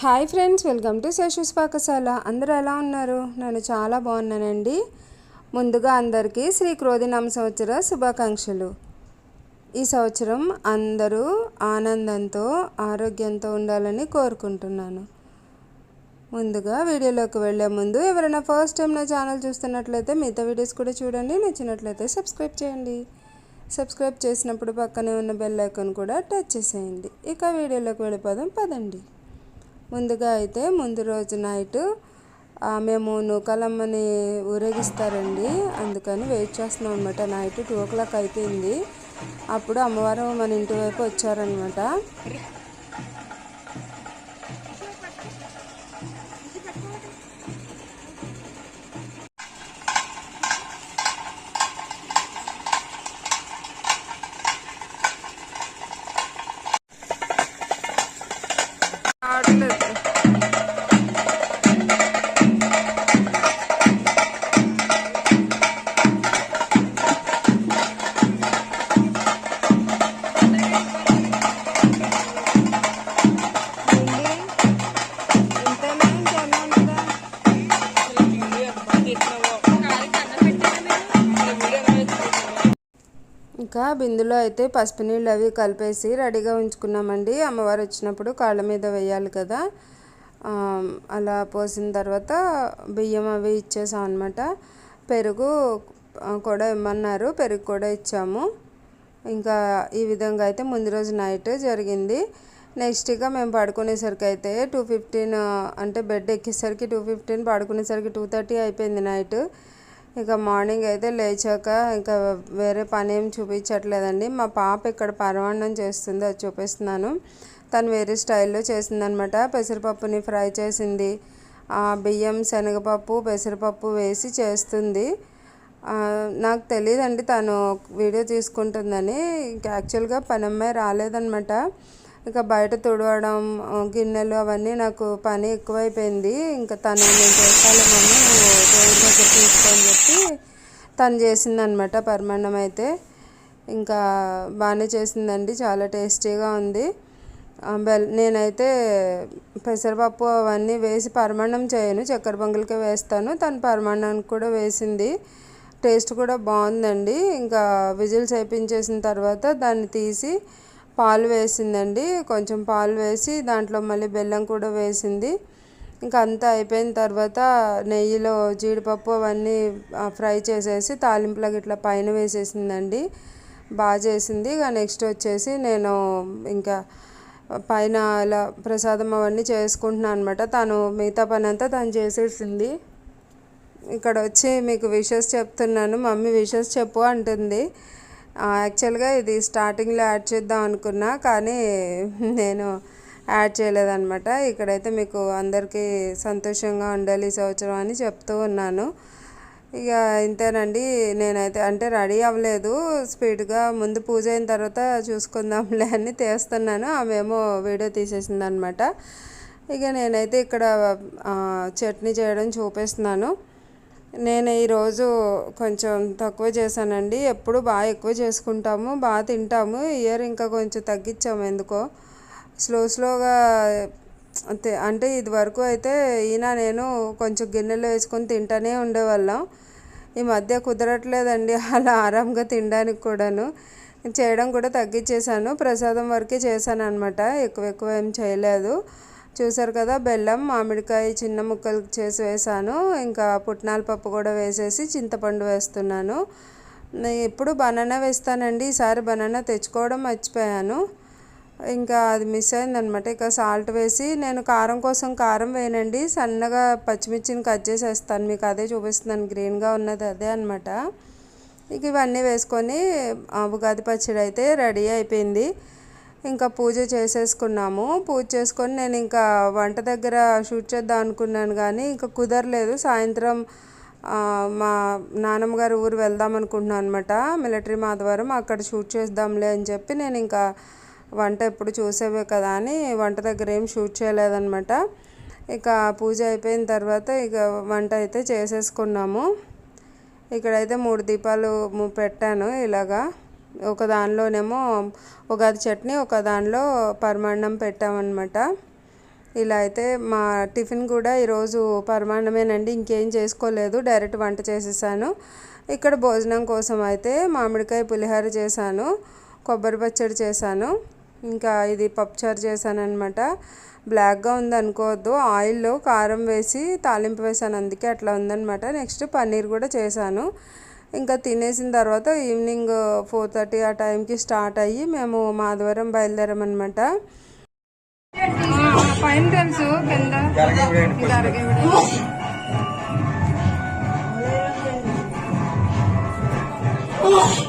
Hi friends welcome to Seshu's Pakasala అందరూ ఎలా ఉన్నారు? నేను చాలా బాగున్నానండి. ముందుగా అందరికీ శ్రీ క్రోధినామ సంవత్సర శుభాకాంక్షలు. ఈ సంవత్సరం అందరూ ఆనందంతో ఆరోగ్యంతో ఉండాలని కోరుకుంటున్నాను. ముందుగా వీడియోలోకి వెళ్ళే ముందు ఎవరైనా ఫస్ట్ టైం నా ఛానల్ చూస్తున్నట్లయితే మిగతా వీడియోస్ కూడా చూడండి. నచ్చినట్లయితే సబ్స్క్రైబ్ చేయండి. సబ్స్క్రైబ్ చేసినప్పుడు పక్కనే ఉన్న బెల్ ఐకాన్ కూడా టచ్ చేసేయండి. ఇక వీడియోలోకి వెళ్ళిపోదాం పదండి. ముందుగా అయితే ముందు రోజు నైట్ మేము నూకాలమ్మని ఊరేగిస్తారండి. అందుకని వెయిట్ చేస్తున్నాం అనమాట నైట్ టూ ఓ క్లాక్ అయిపోయింది. అప్పుడు అమ్మవారు మన ఇంటి వైపు వచ్చారనమాట బిందులో అయితే పసుపు నీళ్ళు అవి కలిపేసి రెడీగా ఉంచుకున్నామండి. అమ్మవారు వచ్చినప్పుడు కాళ్ళ మీద వేయాలి కదా. అలా పోసిన తర్వాత బియ్యం అవి ఇచ్చేసాం అనమాట పెరుగు కూడా ఇమ్మన్నారు. పెరుగు కూడా ఇచ్చాము. ఇంకా ఈ విధంగా అయితే ముందు రోజు నైట్ జరిగింది. నెక్స్ట్ ఇక మేము పడుకునేసరికి అయితే టూ ఫిఫ్టీన్ అంటే బెడ్ ఎక్కేసరికి టూ ఫిఫ్టీన్ పడుకునేసరికి టూ థర్టీ అయిపోయింది నైట్. ఇక మార్నింగ్ అయితే లేచాక ఇంకా వేరే పని ఏం చూపించట్లేదండి. మా పాప ఇక్కడ పరమాన్నం చేస్తుంది అది చూపిస్తున్నాను. తను వేరే స్టైల్లో చేసిందనమాట. పెసరపప్పుని ఫ్రై చేసింది. ఆ బియ్యం శనగపప్పు పెసరపప్పు వేసి చేస్తుంది. నాకు తెలియదండి తను వీడియో తీసుకుంటుందని. ఇంకా యాక్చువల్గా పని అమ్మాయి రాలేదనమాట. ఇక బయట తుడవడం గిన్నెలు అవన్నీ నాకు పని ఎక్కువైపోయింది. ఇంకా తను నేను చేస్తాను మమ్మీ నువ్వు దేవుడి దగ్గర చెప్పి తను చేసిందనమాట పరమాన్నం అయితే ఇంకా బాగానే చేసిందండి చాలా టేస్టీగా ఉంది. బెల్ నేనైతే పెసరపప్పు అవన్నీ వేసి పరమాన్నం చేయను చక్కెర పొంగల్కే వేస్తాను. తను పరమాన్నానికి కూడా వేసింది. టేస్ట్ కూడా బాగుందండి. ఇంకా విజిల్స్ వేయించేసిన తర్వాత దాన్ని తీసి పాలు వేసిందండి. కొంచెం పాలు వేసి దాంట్లో మళ్ళీ బెల్లం కూడా వేసింది. ఇంకా అంతా అయిపోయిన తర్వాత నెయ్యిలో జీడిపప్పు అవన్నీ ఫ్రై చేసేసి తాలింపులకు ఇట్లా పైన వేసేసిందండి. బాగా చేసింది. ఇక నెక్స్ట్ వచ్చేసి నేను ఇంకా పైన ఇలా ప్రసాదం అవన్నీ చేసుకుంటున్నాను అనమాట తను మిగతా పని అంతా తను చేసేసింది. ఇక్కడ వచ్చి మీకు విషెస్ చెప్తున్నాను. మమ్మీ విషెస్ చెప్పు అంటుంది. యాక్చువల్గా ఇది స్టార్టింగ్లో యాడ్ చేద్దాం అనుకున్నా కానీ నేను యాడ్ చేయలేదనమాట ఇక్కడైతే మీకు అందరికీ సంతోషంగా ఉండాలి ఈ సంవత్సరం అని చెప్తూ ఉన్నాను. ఇక ఇంతేనండి నేనైతే అంటే రెడీ అవ్వలేదు. స్పీడ్గా ముందు పూజ అయిన తర్వాత చూసుకుందాంలే అని తీస్తున్నాను. ఆమెమో వీడియో తీసేసింది అనమాట ఇక నేనైతే ఇక్కడ చట్నీ చేయడం చూపిస్తున్నాను. నేను ఈరోజు కొంచెం తక్కువ చేశానండి. ఎప్పుడు బాగా ఎక్కువ చేసుకుంటాము బాగా తింటాము. ఇయర్ ఇంకా కొంచెం తగ్గించాము ఎందుకో. స్లో స్లోగా అంతే అంటే ఇది వరకు అయితే ఈయన నేను కొంచెం గిన్నెలో వేసుకొని తింటానే ఉండేవాళ్ళం. ఈ మధ్య కుదరట్లేదండి అలా ఆరాంగా తినడానికి కూడాను. చేయడం కూడా తగ్గించేశాను. ప్రసాదం వరకే చేశాను అనమాట ఎక్కువ ఎక్కువ ఏం చేయలేదు. చూసారు కదా బెల్లం మామిడికాయ చిన్న ముక్కలు చేసి వేసాను ఇంకా పుట్నాల పప్పు కూడా వేసేసి చింతపండు వేస్తున్నాను. నేను ఎప్పుడు బనానా వేస్తానండి. ఈసారి బనానా తెచ్చుకోవడం మర్చిపోయాను. ఇంకా అది మిస్ అయిందనమాట. ఇక సాల్ట్ వేసి నేను కారం కోసం కారం వేయనండి. సన్నగా పచ్చిమిర్చిని కట్ చేసేస్తాను. మీకు అదే చూపిస్తున్నాను. గ్రీన్గా ఉన్నది అదే అనమాట ఇక ఇవన్నీ వేసుకొని ఉగాది పచ్చడి అయితే రెడీ అయిపోయింది. ఇంకా పూజ చేసేసుకున్నాము. పూజ చేసుకొని నేను ఇంకా వంట దగ్గర షూట్ చేద్దాం అనుకున్నాను కానీ ఇంకా కుదరలేదు. సాయంత్రం మా నాన్నమ్మగారు ఊరు వెళ్దాం అనుకుంటున్నాను అనమాట మిలిటరీ మాధవరం అక్కడ షూట్ చేద్దాంలే అని చెప్పి నేను ఇంకా వంట ఎప్పుడు చూసేవే కదా అని వంట దగ్గర ఏం షూట్ చేయలేదనమాట ఇక పూజ అయిపోయిన తర్వాత ఇక వంట అయితే చేసేసుకున్నాము. ఇక్కడైతే మూడు దీపాలు పెట్టాను ఇలాగా. ఒక దానిలోనేమో ఉగాది చట్నీ ఒక దానిలో పరమాన్నం పెట్టామన్నమాట. ఇలా అయితే మా టిఫిన్ కూడా ఈరోజు పరమాన్నమేనండి ఇంకేం చేసుకోలేదు డైరెక్ట్ వంట చేసేసాను. ఇక్కడ భోజనం కోసం అయితే మామిడికాయ పులిహోర చేశాను కొబ్బరి పచ్చడి చేశాను ఇంకా ఇది పప్పుచారు చేశాను అనమాట బ్లాక్గా ఉంది అనుకోవద్దు ఆయిల్లో కారం వేసి తాలింపు వేసాను అందుకే అట్లా ఉందనమాట నెక్స్ట్ పన్నీర్ కూడా చేశాను. ఇంకా తినేసిన తర్వాత ఈవినింగ్ ఫోర్ థర్టీ ఆ టైంకి స్టార్ట్ అయ్యి మేము మాధవరం బయలుదేరామన్నమాట. పైన తెలుసు కింద. ఇది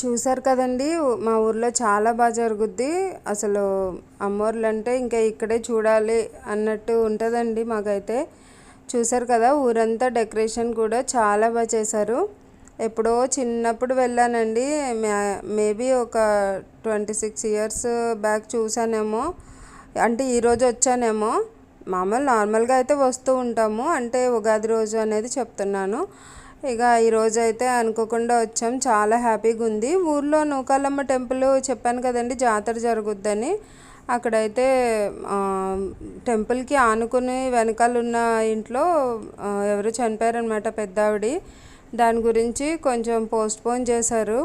చూసారు కదండి మా ఊర్లో చాలా బాగా జరుగుద్ది. అసలు అమ్మోర్లు అంటే ఇంకా ఇక్కడే చూడాలి అన్నట్టు ఉంటుందండి మాకైతే. చూసారు కదా ఊరంతా డెకరేషన్ కూడా చాలా బాగా చేశారు. ఎప్పుడో చిన్నప్పుడు వెళ్ళానండి. మేబీ ఒక ట్వంటీ సిక్స్ ఇయర్స్ బ్యాక్ చూసానేమో అంటే ఈరోజు వచ్చానేమో. మామూలు నార్మల్గా అయితే వస్తూ ఉంటాము. అంటే ఉగాది రోజు అనేది చెప్తున్నాను. ఇక ఈరోజు అయితే అనుకోకుండా వచ్చాం. చాలా హ్యాపీగా ఉంది. ఊర్లో నూకాలమ్మ టెంపుల్ చెప్పాను కదండి జాతర జరుగుద్దని. అక్కడైతే టెంపుల్కి ఆనుకుని వెనకాల ఉన్న ఇంట్లో ఎవరు చనిపోయారనమాట పెద్దావిడి. దాని గురించి కొంచెం పోస్ట్పోన్ చేశారు.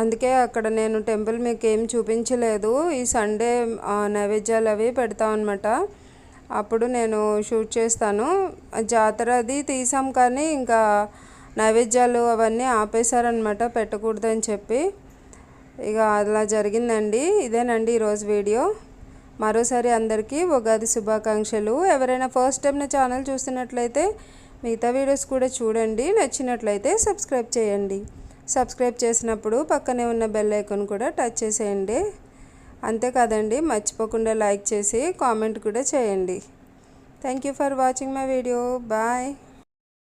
అందుకే అక్కడ నేను టెంపుల్ మీకు ఏం చూపించలేదు. ఈ సండే నైవేద్యాలు అవి పెడతామన్నమాట. అప్పుడు నేను షూట్ చేస్తాను. జాతర అది తీసాం కానీ ఇంకా నైవేద్యాలు అవన్నీ ఆపేశారనమాట పెట్టకూడదని చెప్పి. ఇక అలా జరిగిందండి. ఇదేనండి ఈరోజు వీడియో. మరోసారి అందరికీ ఉగాది శుభాకాంక్షలు. ఎవరైనా ఫస్ట్ టైం నా ఛానల్ చూస్తున్నట్లయితే మిగతా వీడియోస్ కూడా చూడండి. నచ్చినట్లయితే సబ్స్క్రైబ్ చేయండి. సబ్స్క్రైబ్ చేసినప్పుడు పక్కనే ఉన్న బెల్ ఐకాన్ కూడా టచ్ చేసేయండి. అంతేకాదండి మర్చిపోకుండా లైక్ చేసి కామెంట్ కూడా చేయండి. Thank you for watching my video. Bye.